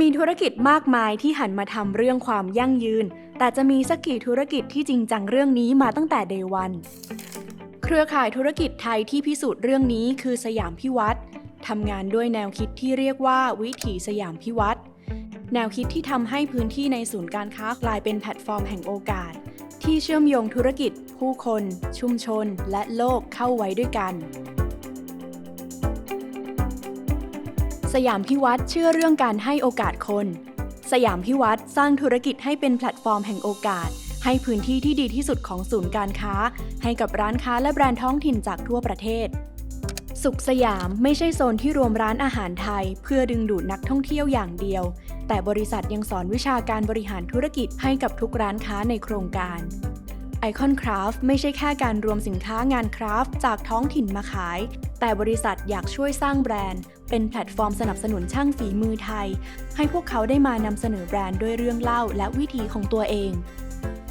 มีธุรกิจมากมายที่หันมาทำเรื่องความยั่งยืน แต่จะมีสักกี่ธุรกิจที่จริงจังเรื่องนี้มาตั้งแต่เดวัน เครือข่ายธุรกิจไทยที่พิสูจน์เรื่องนี้คือสยามพิวัตรทำงานด้วยแนวคิดที่เรียกว่าวิถีสยามพิวัตรแนวคิดที่ทำให้พื้นที่ในศูนย์การค้ากลายเป็นแพลตฟอร์มแห่งโอกาส ที่เชื่อมโยงธุรกิจ ผู้คน ชุมชน และโลกเข้าไว้ด้วยกัน สยามพิวัตรเชื่อเรื่องการให้โอกาสคน สยามพิวัตรสร้างธุรกิจให้เป็นแพลตฟอร์มแห่งโอกาส ให้พื้นที่ที่ดีที่สุดของศูนย์การค้า ให้กับร้านค้าและแบรนด์ท้องถิ่นจากทั่วประเทศ สุขสยามไม่ใช่โซนที่รวมร้านอาหารไทย เพื่อดึงดูดนักท่องเที่ยวอย่างเดียว แต่บริษัทยังสอนวิชาการบริหารธุรกิจให้กับทุกร้านค้าในโครงการ ไอคอนคราฟไม่ใช่แค่การรวมสินค้างานคราฟต์จากท้องถิ่นมาขาย แต่บริษัทอยากช่วยสร้างแบรนด์ เป็นแพลตฟอร์มสนับสนุนช่างฝีมือไทย ให้พวกเขาได้มานำเสนอแบรนด์ด้วยเรื่องเล่าและวิธีของตัวเอง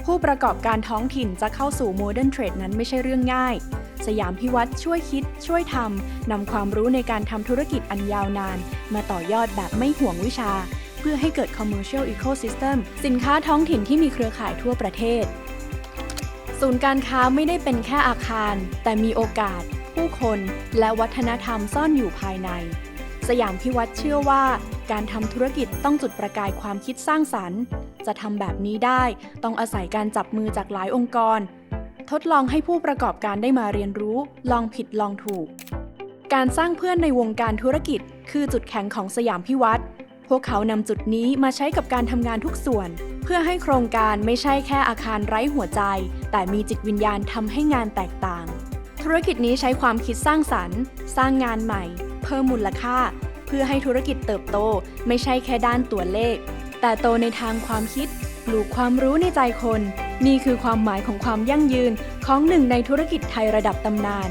ผู้ประกอบการท้องถิ่นจะเข้าสู่โมเดิร์นเทรดนั้นไม่ใช่เรื่องง่าย สยามพิวัตรช่วยคิด ช่วยทำนำความรู้ในการทำธุรกิจอันยาวนาน มาต่อยอดแบบไม่ห่วงวิชา เพื่อให้เกิด commercial ecosystem สินค้าท้องถิ่นที่มีเครือข่ายทั่วประเทศ ศูนย์การค้าไม่ได้เป็นแค่อาคาร แต่มีโอกาส ผู้คนและวัฒนธรรมซ่อนอยู่ภายใน สยามพิวัตรเชื่อว่า การทำธุรกิจต้องจุดประกายความคิดสร้างสรรค์ จะทำแบบนี้ได้ต้องอาศัยการจับมือจากหลายองค์กร ทดลองให้ผู้ประกอบการได้มาเรียนรู้ ลองผิดลองถูก การสร้างเพื่อนในวงการธุรกิจ คือจุดแข็งของสยามพิวัตร พวกเขานำจุดนี้มาใช้กับการทำงานทุกส่วน เพื่อให้โครงการไม่ใช่แค่อาคารไร้หัวใจ แต่มีจิตวิญญาณทำให้งานแตกต่าง ธุรกิจนี้ใช้ความคิดสร้างสรรค์ สร้างงานใหม่ เพิ่มมูลค่า เพื่อให้ธุรกิจเติบโต ไม่ใช่แค่ด้านตัวเลข แต่โตในทางความคิดปลูกความรู้ในใจคน นี่คือความหมายของความยั่งยืนของหนึ่งในธุรกิจไทยระดับตำนาน